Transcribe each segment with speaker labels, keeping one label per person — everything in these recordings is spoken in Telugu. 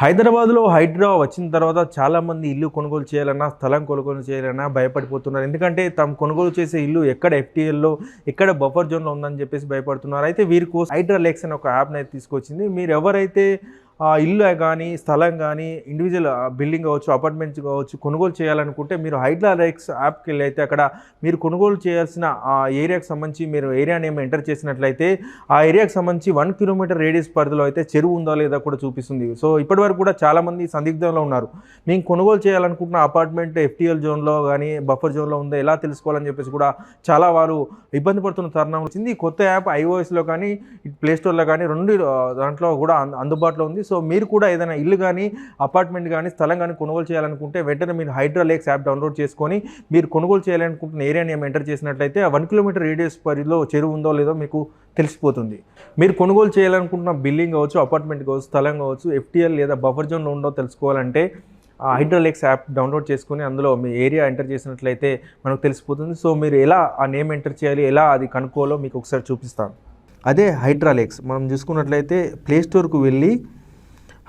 Speaker 1: హైదరాబాద్లో హైడ్రా వచ్చిన తర్వాత చాలామంది ఇల్లు కొనుగోలు చేయాలన్నా స్థలం కొనుగోలు చేయాలన్నా భయపడిపోతున్నారు. ఎందుకంటే తాము కొనుగోలు చేసే ఇల్లు ఎక్కడ ఎఫ్టీఎల్లో ఎక్కడ బఫర్ జోన్లో ఉందని చెప్పేసి భయపడుతున్నారు. అయితే వీరి కోసం హైడ్రా లేక్స్ అనే ఒక యాప్ని అయితే తీసుకొచ్చింది. మీరు ఎవరైతే ఇల్లు కానీ స్థలం కానీ ఇండివిజువల్ బిల్డింగ్ కావచ్చు అపార్ట్మెంట్స్ కావచ్చు కొనుగోలు చేయాలనుకుంటే మీరు హైడ్రాలైక్స్ యాప్కి వెళ్ళి అయితే అక్కడ మీరు కొనుగోలు చేయాల్సిన ఆ ఏరియాకి సంబంధించి మీరు ఏరియా నేమ్ ఎంటర్ చేసినట్లయితే ఆ ఏరియాకి సంబంధించి వన్ కిలోమీటర్ రేడియస్ పరిధిలో అయితే చెరువు ఉందా లేదా కూడా చూపిస్తుంది. సో ఇప్పటివరకు కూడా చాలామంది సందిగ్ధంలో ఉన్నారు. మేము కొనుగోలు చేయాలనుకుంటున్న అపార్ట్మెంట్ ఎఫ్టీఎల్ జోన్లో కానీ బఫర్ జోన్లో ఉందో ఎలా తెలుసుకోవాలని చెప్పేసి కూడా చాలా వారు ఇబ్బంది పడుతున్న తరుణం వచ్చింది. కొత్త యాప్ ఐఓఎస్లో కానీ ప్లే స్టోర్లో కానీ రెండు దాంట్లో కూడా అందుబాటులో ఉంది. సో మీరు కూడా ఏదైనా ఇల్లు కానీ అపార్ట్మెంట్ కానీ స్థలం కానీ కొనుగోలు చేయాలనుకుంటే వెంటనే మీరు హైడ్రాలేక్స్ యాప్ డౌన్లోడ్ చేసుకొని మీరు కొనుగోలు చేయాలనుకుంటున్న ఏరియా నేమ్ ఎంటర్ చేసినట్లయితే ఆ వన్ కిలోమీటర్ రేడియస్ పరిధిలో చెరువు ఉందో లేదో మీకు తెలిసిపోతుంది. మీరు కొనుగోలు చేయాలనుకుంటున్న బిల్డింగ్ కావచ్చు అపార్ట్మెంట్ కావచ్చు స్థలం కావచ్చు ఎఫ్టీఎల్ లేదా బఫర్ జోన్లో ఉందో తెలుసుకోవాలంటే ఆ హైడ్రోలెక్స్ యాప్ డౌన్లోడ్ చేసుకొని అందులో మీ ఏరియా ఎంటర్ చేసినట్లయితే మనకు తెలిసిపోతుంది. సో మీరు ఎలా ఆ నేమ్ ఎంటర్ చేయాలి ఎలా అది కనుక్కోవాలో మీకు ఒకసారి చూపిస్తాను. అదే హైడ్రాలెక్స్ మనం చూసుకున్నట్లయితే ప్లే స్టోర్కు వెళ్ళి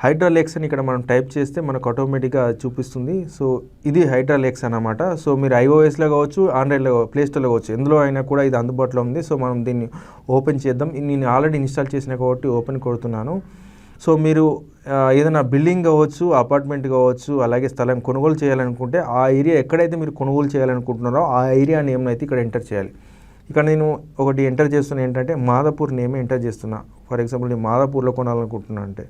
Speaker 1: హైడ్రాలెక్స్ అని ఇక్కడ మనం టైప్ చేస్తే మనకు ఆటోమేటిక్గా చూపిస్తుంది. సో ఇది హైడ్రాలెక్స్ అన్నమాట. సో మీరు ఐఓఎస్లో కావచ్చు ఆండ్రాయిడ్లో ప్లేస్టోర్లో కావచ్చు ఎందులో అయినా కూడా ఇది అందుబాటులో ఉంది. సో మనం దీన్ని ఓపెన్ చేద్దాం. నేను ఆల్రెడీ ఇన్స్టాల్ చేసిన కాబట్టి ఓపెన్ కొడుతున్నాను. సో మీరు ఏదైనా బిల్డింగ్ కావచ్చు అపార్ట్మెంట్ కావచ్చు అలాగే స్థలం కొనుగోలు చేయాలనుకుంటే ఆ ఏరియా ఎక్కడైతే మీరు కొనుగోలు చేయాలనుకుంటున్నారో ఆ ఏరియా నేమ్ని అయితే ఇక్కడ ఎంటర్ చేయాలి. ఇక్కడ నేను ఒకటి ఎంటర్ చేస్తున్నా ఏంటంటే మాదాపూర్ నేమ్ ఎంటర్ చేస్తున్నా. ఫర్ ఎగ్జాంపుల్ నేను మాదాపూర్లో కొనాలనుకుంటున్నా అంటే.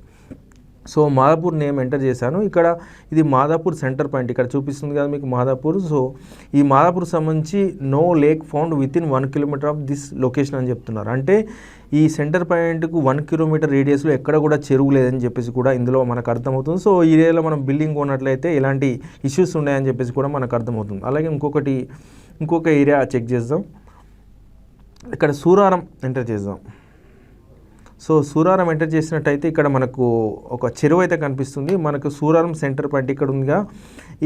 Speaker 1: సో మాదాపూర్ నేమ్ ఎంటర్ చేశాను. ఇక్కడ ఇది మాదాపూర్ సెంటర్ పాయింట్. ఇక్కడ చూపిస్తుంది కదా మీకు మాదాపూర్. సో ఈ మాదాపూర్ సంబంధించి no lake found within one kilometre of this location అని చెప్తున్నారు. అంటే ఈ సెంటర్ పాయింట్కు వన్ కిలోమీటర్ రేడియస్లో ఎక్కడ కూడా చెరువు లేదని చెప్పేసి కూడా ఇందులో మనకు అర్థమవుతుంది. సో ఈ ఏరియాలో మనం బిల్డింగ్ కొన్నట్లయితే ఎలాంటి ఇష్యూస్ ఉన్నాయని చెప్పేసి కూడా మనకు అర్థమవుతుంది. అలాగే ఇంకొకటి ఇంకొక ఏరియా చెక్ చేద్దాం. ఇక్కడ సూరారం ఎంటర్ చేద్దాం. సో సూరారం ఎంటర్ చేసినట్టయితే ఇక్కడ మనకు ఒక చెరువు అయితే కనిపిస్తుంది. మనకు సూరారం సెంటర్ పాయింట్ ఇక్కడ ఉందిగా.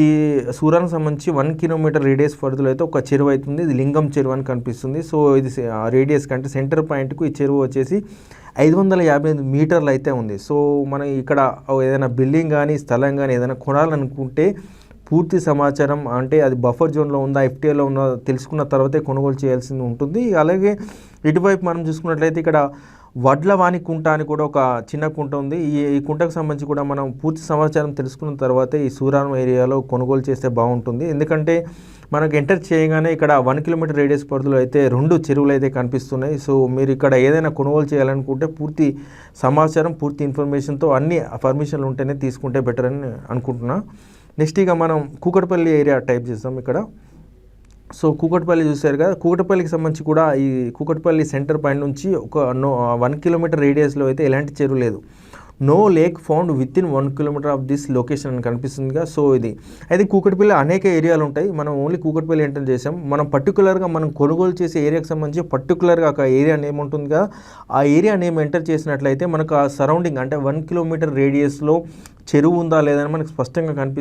Speaker 1: ఈ సూరారం సంబంధించి వన్ కిలోమీటర్ రేడియస్ పరిధిలో అయితే ఒక చెరువు అవుతుంది. ఇది లింగం చెరువు అని కనిపిస్తుంది. సో ఇది రేడియస్ కంటే సెంటర్ పాయింట్కు ఈ చెరువు వచ్చేసి ఐదు వందల యాభై ఎనిమిది మీటర్లు అయితే ఉంది. సో మనం ఇక్కడ ఏదైనా బిల్డింగ్ కానీ స్థలం కానీ ఏదైనా కొనాలనుకుంటే పూర్తి సమాచారం అంటే అది బఫర్ జోన్లో ఉందా ఎఫ్టీఏలో ఉందా తెలుసుకున్న తర్వాతే కొనుగోలు చేయాల్సి ఉంటుంది. అలాగే ఇటువైపు మనం చూసుకున్నట్లయితే ఇక్కడ వడ్లవాణి కుంట అని కూడా ఒక చిన్న కుంట ఉంది. ఈ ఈ కుంటకు సంబంధించి కూడా మనం పూర్తి సమాచారం తెలుసుకున్న తర్వాతే ఈ సూరారం ఏరియాలో కొనుగోలు చేస్తే బాగుంటుంది. ఎందుకంటే మనకు ఎంటర్ చేయగానే ఇక్కడ వన్ కిలోమీటర్ రేడియస్ పరిధిలో అయితే రెండు చెరువులు అయితే కనిపిస్తున్నాయి. సో మీరు ఇక్కడ ఏదైనా కొనుగోలు చేయాలనుకుంటే పూర్తి సమాచారం పూర్తి ఇన్ఫర్మేషన్తో అన్ని పర్మిషన్లు ఉంటేనే తీసుకుంటే బెటర్ అని అనుకుంటున్నా. నెక్స్ట్ ఇక మనం కూకట్పల్లి ఏరియా టైప్ చేస్తాం ఇక్కడ. సో కూకట్పల్లి చూశారు కదా కూకట్పల్లికి సంబంధించి కూడా ఈ కూకట్పల్లి సెంటర్ పాయింట్ నుంచి ఒక నో వన్ కిలోమీటర్ రేడియస్లో అయితే ఎలాంటి చెరువు లేదు. No lake found within one kilometre of this location అని కనిపిస్తుందిగా సో ఇది. అయితే కూకట్పల్లి అనేక ఏరియాలు ఉంటాయి మనం ఓన్లీ కూకట్పల్లి ఎంటర్ చేసాం. మనం పర్టికులర్గా మనం కొనుగోలు చేసే ఏరియాకి సంబంధించి పర్టికులర్గా ఒక ఏరియా నేమ్ ఉంటుంది కదా ఆ ఏరియా నేమ్ ఎంటర్ చేసినట్లయితే మనకు ఆ సరౌండింగ్ అంటే వన్ కిలోమీటర్ రేడియస్లో చెరువు ఉందా లేదని మనకు స్పష్టంగా కనిపిస్తుంది